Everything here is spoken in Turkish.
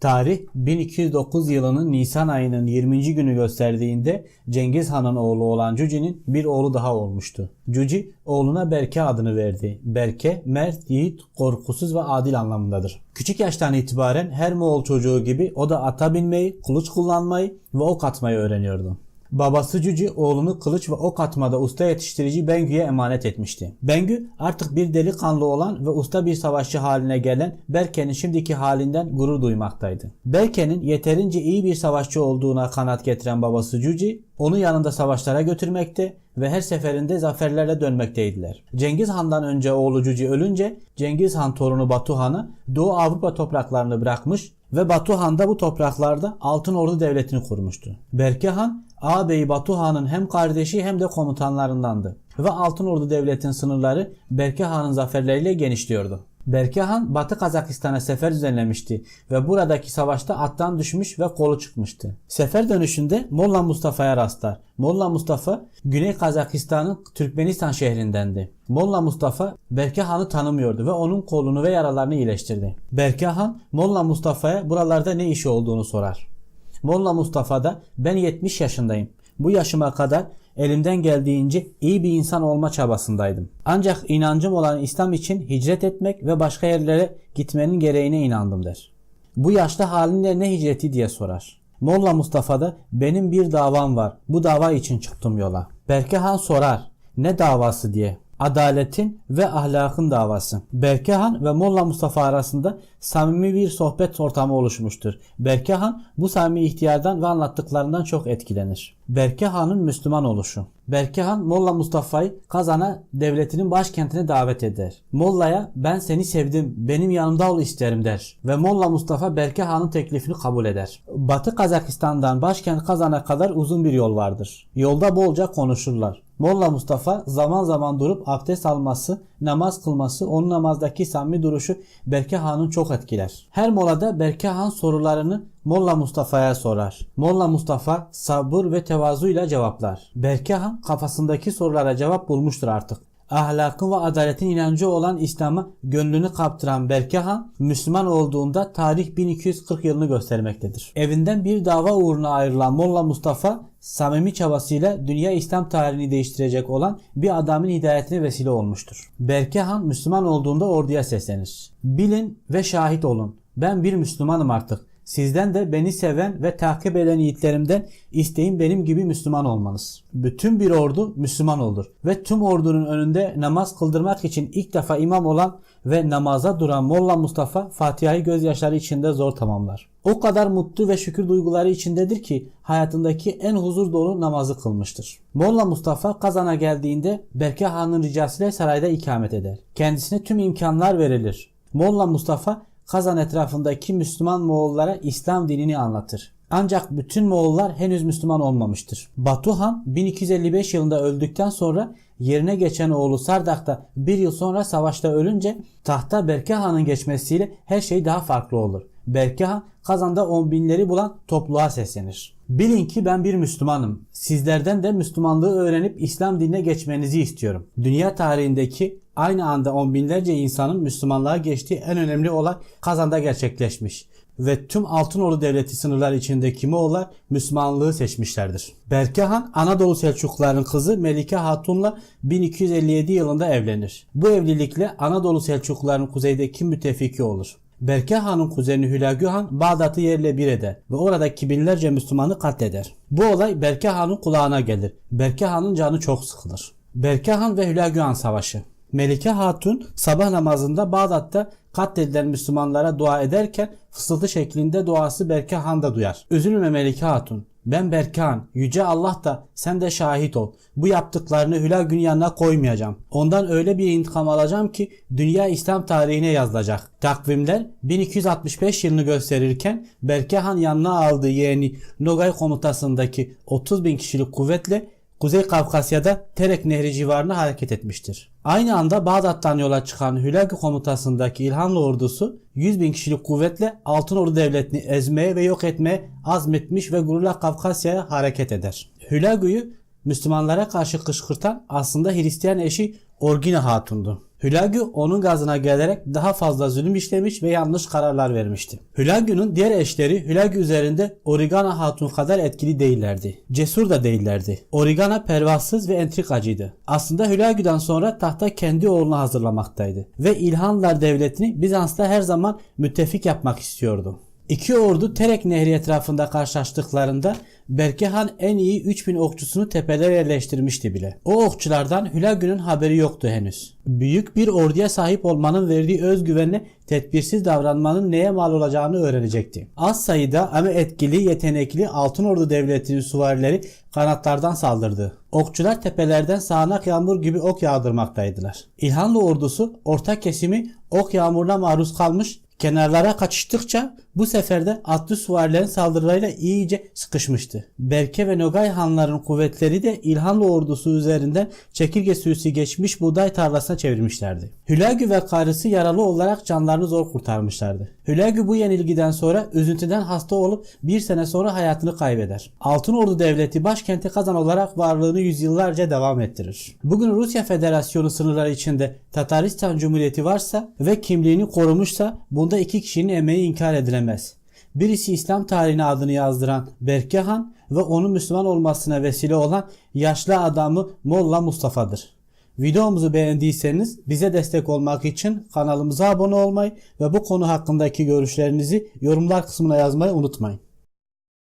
Tarih 1209 yılının Nisan ayının 20. günü gösterdiğinde Cengiz Han'ın oğlu olan Cüci'nin bir oğlu daha olmuştu. Cüci oğluna Berke adını verdi. Berke, mert, yiğit, korkusuz ve adil anlamındadır. Küçük yaştan itibaren her Moğol çocuğu gibi o da ata binmeyi, kılıç kullanmayı ve ok atmayı öğreniyordu. Babası Cüci oğlunu kılıç ve ok atmada usta yetiştirici Bengü'ye emanet etmişti. Bengü artık bir delikanlı olan ve usta bir savaşçı haline gelen Berke'nin şimdiki halinden gurur duymaktaydı. Berke'nin yeterince iyi bir savaşçı olduğuna kanat getiren babası Cüci onu yanında savaşlara götürmekte ve her seferinde zaferlerle dönmekteydiler. Cengiz Han'dan önce oğlu Cüci ölünce Cengiz Han torunu Batu Han'ı Doğu Avrupa topraklarını bırakmış ve Batu Han da bu topraklarda Altın Ordu Devleti'ni kurmuştu. Berke Han ağabeyi Batu Han'ın hem kardeşi hem de komutanlarındandı. Ve Altın Ordu Devleti'nin sınırları Berke Han'ın zaferleriyle genişliyordu. Berke Han Batı Kazakistan'a sefer düzenlemişti ve buradaki savaşta attan düşmüş ve kolu çıkmıştı. Sefer dönüşünde Molla Mustafa'ya rastlar. Molla Mustafa Güney Kazakistan'ın Türkmenistan şehrindendi. Molla Mustafa Berke Han'ı tanımıyordu ve onun kolunu ve yaralarını iyileştirdi. Berke Han Molla Mustafa'ya buralarda ne işi olduğunu sorar. Molla Mustafa da ben 70 yaşındayım. Bu yaşıma kadar elimden geldiğince iyi bir insan olma çabasındaydım. Ancak inancım olan İslam için hicret etmek ve başka yerlere gitmenin gereğine inandım der. Bu yaşta halinle ne hicreti diye sorar. Molla Mustafa da benim bir davam var. Bu dava için çıktım yola. Berke Han sorar. Ne davası diye. Adaletin ve ahlakın davası. Berke Han ve Molla Mustafa arasında samimi bir sohbet ortamı oluşmuştur. Berke Han bu samimi ihtiyardan ve anlattıklarından çok etkilenir. Berke Han'ın Müslüman oluşu. Berke Han Molla Mustafa'yı Kazan'a devletinin başkentine davet eder. Molla'ya ben seni sevdim, benim yanımda ol isterim der. Ve Molla Mustafa Berke Han'ın teklifini kabul eder. Batı Kazakistan'dan başkent Kazan'a kadar uzun bir yol vardır. Yolda bolca konuşurlar. Molla Mustafa zaman zaman durup abdest alması, namaz kılması, onun namazdaki samimi duruşu Berke Han'ın çok etkiler. Her molada Berke Han sorularını Molla Mustafa'ya sorar. Molla Mustafa sabır ve tevazuyla cevaplar. Berke Han kafasındaki sorulara cevap bulmuştur artık. Ahlakın ve adaletin inancı olan İslam'a gönlünü kaptıran Berke Han, Müslüman olduğunda tarih 1240 yılını göstermektedir. Evinden bir dava uğruna ayrılan Molla Mustafa, samimi çabasıyla dünya İslam tarihini değiştirecek olan bir adamın hidayetine vesile olmuştur. Berke Han Müslüman olduğunda orduya seslenir. Bilin ve şahit olun. Ben bir Müslümanım artık. Sizden de beni seven ve takip eden yiğitlerimden isteğim benim gibi Müslüman olmanız. Bütün bir ordu Müslüman olur ve tüm ordunun önünde namaz kıldırmak için ilk defa imam olan ve namaza duran Molla Mustafa Fatiha'yı gözyaşları içinde zor tamamlar. O kadar mutlu ve şükür duyguları içindedir ki hayatındaki en huzur dolu namazı kılmıştır. Molla Mustafa Kazan'a geldiğinde Berke Han'ın ricasıyla sarayda ikamet eder. Kendisine tüm imkanlar verilir. Molla Mustafa Kazan etrafındaki Müslüman Moğollara İslam dinini anlatır. Ancak bütün Moğollar henüz Müslüman olmamıştır. Batu Han 1255 yılında öldükten sonra yerine geçen oğlu Sardak da bir yıl sonra savaşta ölünce tahta Berke Han'ın geçmesiyle her şey daha farklı olur. Han Kazan'da on binleri bulan topluluğa seslenir. Bilin ki ben bir Müslümanım. Sizlerden de Müslümanlığı öğrenip İslam dinine geçmenizi istiyorum. Dünya tarihindeki aynı anda on binlerce insanın Müslümanlığa geçtiği en önemli olay Kazan'da gerçekleşmiş ve tüm Altınordu Devleti sınırları içindeki Moğollar Müslümanlığı seçmişlerdir. Berke Han Anadolu Selçukluların kızı Melike Hatun'la 1257 yılında evlenir. Bu evlilikle Anadolu Selçukluların kuzeydeki müttefiki olur. Berke Han'ın kuzeni Hülagü Han Bağdat'ı yerle bir eder ve oradaki binlerce Müslümanı katleder. Bu olay Berke Han'ın kulağına gelir. Berke Han'ın canı çok sıkılır. Berke Han ve Hülagü Han Savaşı Melike Hatun sabah namazında Bağdat'ta katledilen Müslümanlara dua ederken fısıltı şeklinde duası Berke Han da duyar. Üzülme Melike Hatun. Ben Berkan, Yüce Allah da sen de şahit ol. Bu yaptıklarını Hülagün yanına koymayacağım. Ondan öyle bir intikam alacağım ki dünya İslam tarihine yazılacak. Takvimler 1265 yılını gösterirken Berke Han yanına aldığı yeğeni Nogay komutasındaki 30 bin kişilik kuvvetle Kuzey Kafkasya'da Terek Nehri civarına hareket etmiştir. Aynı anda Bağdat'tan yola çıkan Hülagü komutasındaki İlhanlı ordusu 100 bin kişilik kuvvetle Altınordu Devleti'ni ezmeye ve yok etmeye azmetmiş ve gururla Kafkasya'ya hareket eder. Hülagü'yü Müslümanlara karşı kışkırtan aslında Hristiyan eşi Orgina Hatun'du. Hülagü onun gazına gelerek daha fazla zulüm işlemiş ve yanlış kararlar vermişti. Hülagü'nün diğer eşleri Hülagü üzerinde Origana Hatun kadar etkili değillerdi. Cesur da değillerdi. Origana pervasız ve entrikacıydı. Aslında Hülagü'den sonra tahta kendi oğlunu hazırlamaktaydı. Ve İlhanlar devletini Bizans'ta her zaman müttefik yapmak istiyordu. İki ordu Terek Nehri etrafında karşılaştıklarında Berke Han en iyi 3000 okçusunu tepelere yerleştirmişti bile. O okçulardan Hülagü'nün haberi yoktu henüz. Büyük bir orduya sahip olmanın verdiği özgüvenle tedbirsiz davranmanın neye mal olacağını öğrenecekti. Az sayıda ama etkili, yetenekli Altın Ordu Devleti'nin süvarileri kanatlardan saldırdı. Okçular tepelerden sağanak yağmur gibi ok yağdırmaktaydılar. İlhanlı ordusu orta kesimi ok yağmuruna maruz kalmış Kenarlara kaçıştıkça bu sefer de atlı süvarilerin saldırılarıyla iyice sıkışmıştı. Berke ve Nogay hanların kuvvetleri de İlhanlı ordusu üzerinden çekirge sürüsü geçmiş buğday tarlasına çevirmişlerdi. Hülagü ve karısı yaralı olarak canlarını zor kurtarmışlardı. Hülagü bu yenilgiden sonra üzüntüden hasta olup bir sene sonra hayatını kaybeder. Altın Ordu Devleti başkenti Kazan olarak varlığını yüzyıllarca devam ettirir. Bugün Rusya Federasyonu sınırları içinde Tataristan Cumhuriyeti varsa ve kimliğini korumuşsa bunda iki kişinin emeği inkar edilemez. Birisi İslam tarihine adını yazdıran Berke Han ve onun Müslüman olmasına vesile olan yaşlı adamı Molla Mustafa'dır. Videomuzu beğendiyseniz bize destek olmak için kanalımıza abone olmayı ve bu konu hakkındaki görüşlerinizi yorumlar kısmına yazmayı unutmayın.